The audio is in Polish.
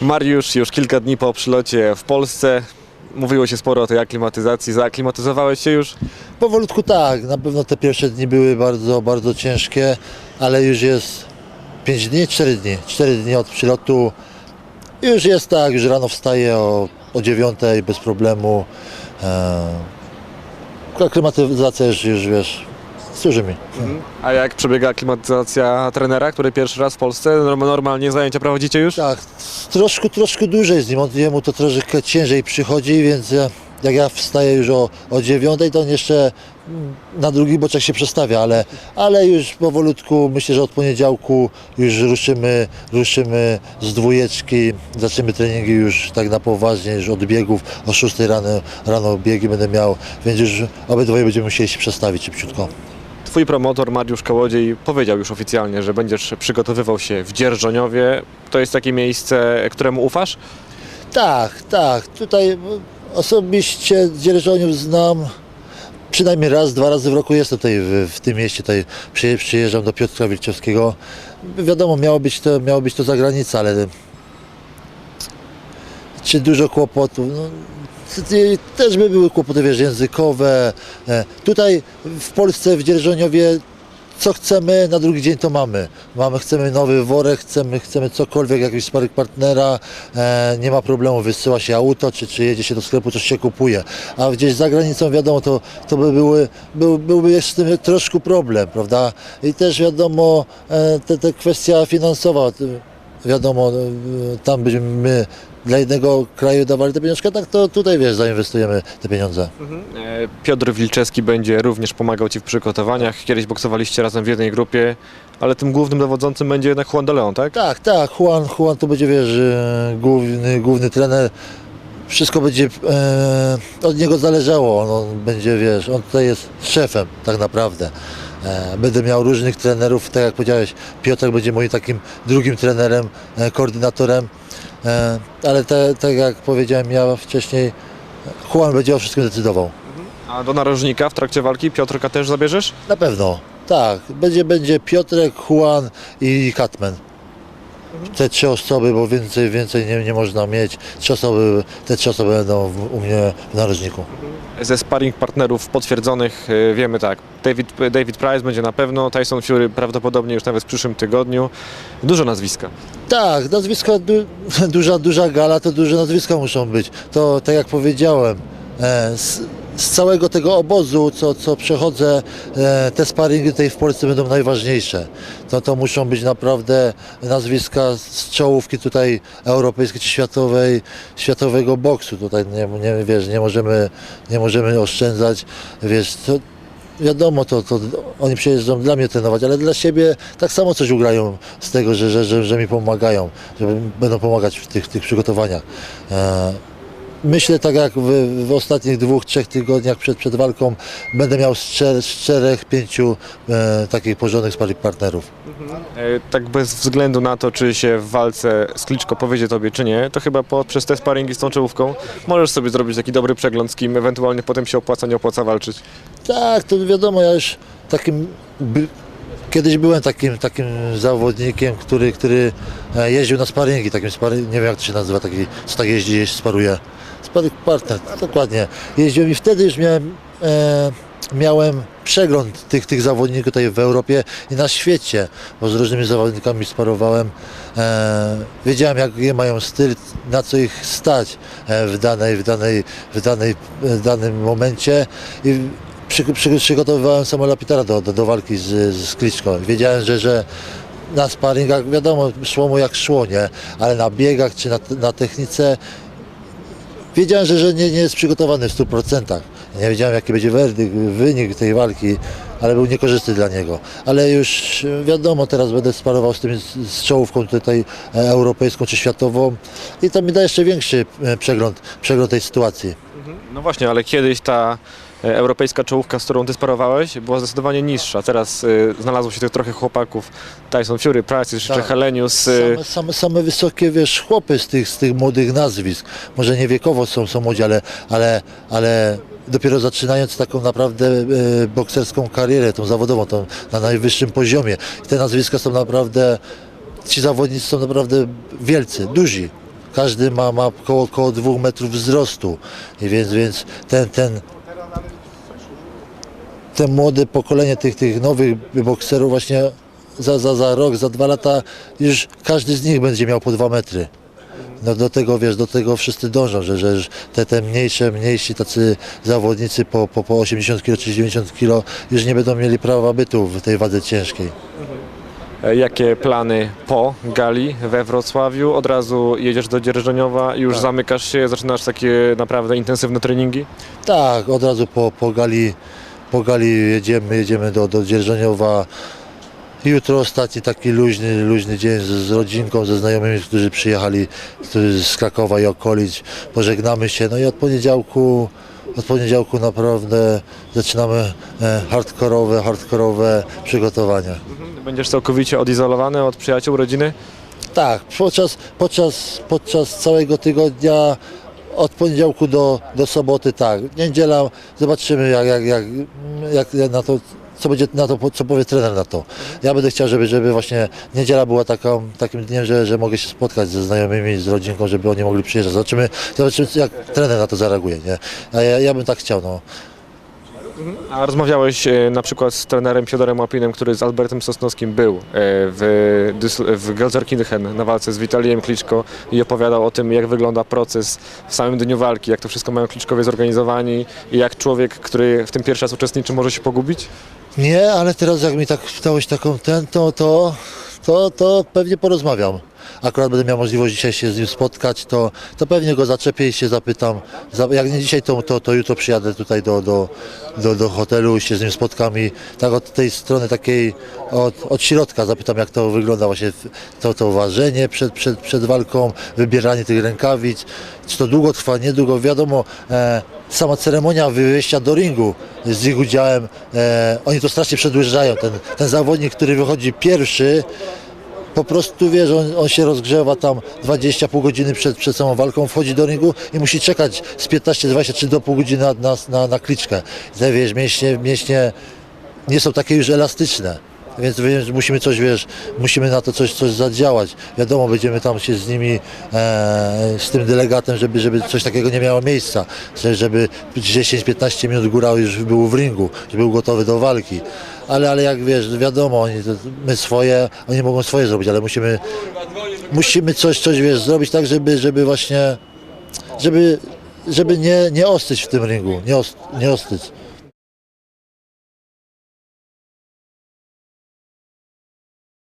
Mariusz już kilka dni po przylocie w Polsce. Mówiło się sporo o tej aklimatyzacji. Zaaklimatyzowałeś się już? Powolutku tak, na pewno te pierwsze dni były bardzo, bardzo ciężkie, ale już jest 5 dni, 4 dni, 4 dni od przylotu. Już jest tak, już rano wstaję o, o 9 bez problemu. E, aklimatyzacja już, już wiesz, służy mi. A jak przebiega aklimatyzacja trenera, który pierwszy raz w Polsce? Norm- Normalnie zajęcia prowadzicie już? Tak, troszkę, troszkę dłużej z nim, on, jemu to troszkę ciężej przychodzi, więc ja, jak ja wstaję już o, o 9, to on jeszcze mm, na drugi boczek się przestawia, ale, ale już powolutku, myślę, że od poniedziałku już ruszymy, ruszymy z dwójeczki, zaczniemy treningi już tak na poważnie, już od biegów, o 6 rano, rano biegi będę miał, więc już obydwoje będziemy musieli się przestawić szybciutko. Twój promotor Mariusz Kołodziej powiedział już oficjalnie, że będziesz przygotowywał się w Dzierżoniowie. To jest takie miejsce, któremu ufasz? Tak, tak. Tutaj osobiście Dzierżoniów znam przynajmniej raz, dwa razy w roku jestem tutaj w, w tym mieście, tutaj przyje- przyjeżdżam do Piotra Wilczewskiego. Wiadomo, miało być to, miało być to za granicą, ale czy dużo kłopotów? No, też by były kłopoty wiesz, językowe. E, Tutaj w Polsce, w Dzierżoniowie co chcemy, na drugi dzień to mamy. mamy chcemy nowy worek, chcemy, chcemy cokolwiek, jakiś sparring partnera, e, nie ma problemu, wysyła się auto, czy, czy jedzie się do sklepu, coś się kupuje. A gdzieś za granicą, wiadomo, to, to by były, był, byłby jeszcze z tym troszkę problem, prawda? I też wiadomo, e, te, kwestia finansowa, wiadomo, e, tam byśmy my dla jednego kraju dawali te pieniążki, tak to tutaj, wiesz, zainwestujemy te pieniądze. E, Piotr Wilczewski będzie również pomagał Ci w przygotowaniach. Kiedyś boksowaliście razem w jednej grupie, ale tym głównym dowodzącym będzie jednak Juan de Leon, tak? Tak, tak, Juan, Juan to będzie, wiesz, e, główny, główny trener. Wszystko będzie e, od niego zależało. On, on będzie, wiesz, on tutaj jest szefem tak naprawdę. E, będę miał różnych trenerów, tak jak powiedziałeś, Piotr będzie moim takim drugim trenerem, e, koordynatorem. E, ale te, tak jak powiedziałem ja wcześniej, Juan będzie o wszystkim decydował. A do narożnika w trakcie walki Piotrka też zabierzesz? Na pewno, tak. Będzie, będzie Piotrek, Juan i Katman. Te trzy osoby, bo więcej, więcej nie, nie można mieć. Trzy osoby, te trzy osoby będą w, u mnie w narożniku. Ze sparring partnerów potwierdzonych e, wiemy tak, David, David Price będzie na pewno, Tyson Fury prawdopodobnie już nawet w przyszłym tygodniu. Dużo nazwiska. Tak, nazwiska, du, duża, duża gala, to duże nazwiska muszą być. To tak jak powiedziałem, e, z całego tego obozu, co, co przechodzę, e, te sparingi tutaj w Polsce będą najważniejsze. To, to muszą być naprawdę nazwiska z czołówki tutaj europejskiej czy światowej, światowego boksu. Tutaj nie, nie, wiesz, nie, możemy, nie możemy oszczędzać. Wiesz, to, Wiadomo, to, to oni przyjeżdżą dla mnie trenować, ale dla siebie tak samo coś ugrają z tego, że, że, że, że mi pomagają, że będą pomagać w tych, tych przygotowaniach. Myślę tak jak w, w ostatnich dwóch, trzech tygodniach przed, przed walką będę miał z, czter, czterech, pięciu e, takich porządnych sparring partnerów. E, Tak bez względu na to, czy się w walce z Kliczko powiedzie tobie, czy nie, to chyba po, przez te sparingi z tą czołówką możesz sobie zrobić taki dobry przegląd, z kim ewentualnie potem się opłaca, nie opłaca walczyć. Tak, to wiadomo, ja już takim. By, kiedyś byłem takim, takim zawodnikiem, który, który e, jeździł na sparingi, takim sparing, nie wiem jak to się nazywa, taki, co tak jeździ, jeździ sparuje. Sparing partner, dokładnie. Jeździłem i wtedy już miałem, e, miałem przegląd tych, tych zawodników tutaj w Europie i na świecie, bo z różnymi zawodnikami sparowałem. E, wiedziałem jaki mają styl, na co ich stać e, w, danej, w, danej, w, danej, w danym momencie i przy, przy, przygotowywałem Samuela Pitera do, do, do walki z, z Kliczko. Wiedziałem, że, że na sparingach, wiadomo, szło mu jak szło, nie? Ale na biegach czy na, na technice wiedziałem, że, że nie, nie jest przygotowany w 100%. Nie wiedziałem, jaki będzie werdykt, wynik tej walki, ale był niekorzystny dla niego. Ale już e, wiadomo, teraz będę sparował z tym z, czołówką tutaj e, europejską czy światową i to mi da jeszcze większy e, przegląd, przegląd tej sytuacji. No właśnie, ale kiedyś ta europejska czołówka, z którą ty sparowałeś, była zdecydowanie niższa. Teraz e, znalazło się tych trochę chłopaków. Tyson Fury, Price, jeszcze Tak. Helenius. e, Same, same, same wysokie, wiesz, chłopy z tych, z tych młodych nazwisk. Może nie wiekowo są, są młodzi, ale, ale, ale dopiero zaczynając taką naprawdę e, bokserską karierę, tą zawodową, tą na najwyższym poziomie. I te nazwiska są naprawdę, ci zawodnicy są naprawdę wielcy, duzi. każdy ma, ma około, około dwóch metrów wzrostu. I więc, więc ten, ten, te młode pokolenie tych, tych nowych bokserów właśnie za, za, za rok, za dwa lata już każdy z nich będzie miał po dwa metry. No do tego wiesz, do tego wszyscy dążą, że, że te, te mniejsze, mniejsi tacy zawodnicy po, po, po 80 kg czy 90 kg już nie będą mieli prawa bytu w tej wadze ciężkiej. E, Jakie plany po gali we Wrocławiu? Od razu jedziesz do Dzierżoniowa już zamykasz się, zaczynasz takie naprawdę intensywne treningi? Tak, od razu po, po gali, po gali jedziemy, jedziemy do, do Dzierżoniowa. Jutro ostatni taki luźny, luźny dzień z, z rodzinką, ze znajomymi, którzy przyjechali którzy z Krakowa i okolic. Pożegnamy się, no i od poniedziałku, od poniedziałku naprawdę zaczynamy e, hardkorowe, hardkorowe przygotowania. Będziesz całkowicie odizolowany od przyjaciół, rodziny? Tak, podczas, podczas, podczas całego tygodnia od poniedziałku do, do soboty tak. Niedziela zobaczymy jak, jak, jak, jak na to, co będzie na to, co powie trener na to. Ja będę chciał, żeby, żeby właśnie niedziela była taką, takim dniem, że, że mogę się spotkać ze znajomymi, z rodzinką, żeby oni mogli przyjeżdżać. Zobaczymy, zobaczymy jak trener na to zareaguje. Nie? A ja, ja bym tak chciał. No. A rozmawiałeś e, na przykład z trenerem Fiodorem Łapinem, który z Albertem Sosnowskim był e, w, w Gelsenkirchen na walce z Witalijem Kliczko i opowiadał o tym, jak wygląda proces w samym dniu walki, jak to wszystko mają Kliczkowie zorganizowani i jak człowiek, który w tym pierwszy raz uczestniczy, może się pogubić? Nie, ale teraz jak mi tak dałeś taką ten, to, to, to, to pewnie porozmawiam. Akurat będę miał możliwość dzisiaj się z nim spotkać, to, to pewnie go zaczepię i się zapytam. Za- Jak nie dzisiaj, to, to, to jutro przyjadę tutaj do, do, do, do hotelu i się z nim spotkam i tak od tej strony takiej, od, od środka zapytam jak to wygląda właśnie to, to ważenie przed, przed, przed walką, wybieranie tych rękawic, czy to długo trwa, niedługo, wiadomo, e, sama ceremonia wyjścia do ringu z ich udziałem, e, oni to strasznie przedłużają. Ten, ten zawodnik, który wychodzi pierwszy, po prostu wiesz, on, on się rozgrzewa tam 20 pół godziny przed, przed samą walką, wchodzi do ringu i musi czekać z 15-20 czy do pół godziny na, na, na, na kliczkę. Te, wiesz, mięśnie, mięśnie nie są takie już elastyczne. Więc wiesz, musimy coś, wiesz, musimy na to coś, coś zadziałać. Wiadomo, będziemy tam się z nimi, e, z tym delegatem, żeby, żeby coś takiego nie miało miejsca. Że- Żeby 10-15 minut góra już był w ringu, żeby był gotowy do walki. Ale, ale jak wiesz, wiadomo, oni, my swoje, oni mogą swoje zrobić, ale musimy, musimy coś, coś wiesz, zrobić tak, żeby, żeby właśnie, żeby, żeby nie, nie ostyć w tym ringu, nie, nie ostyć.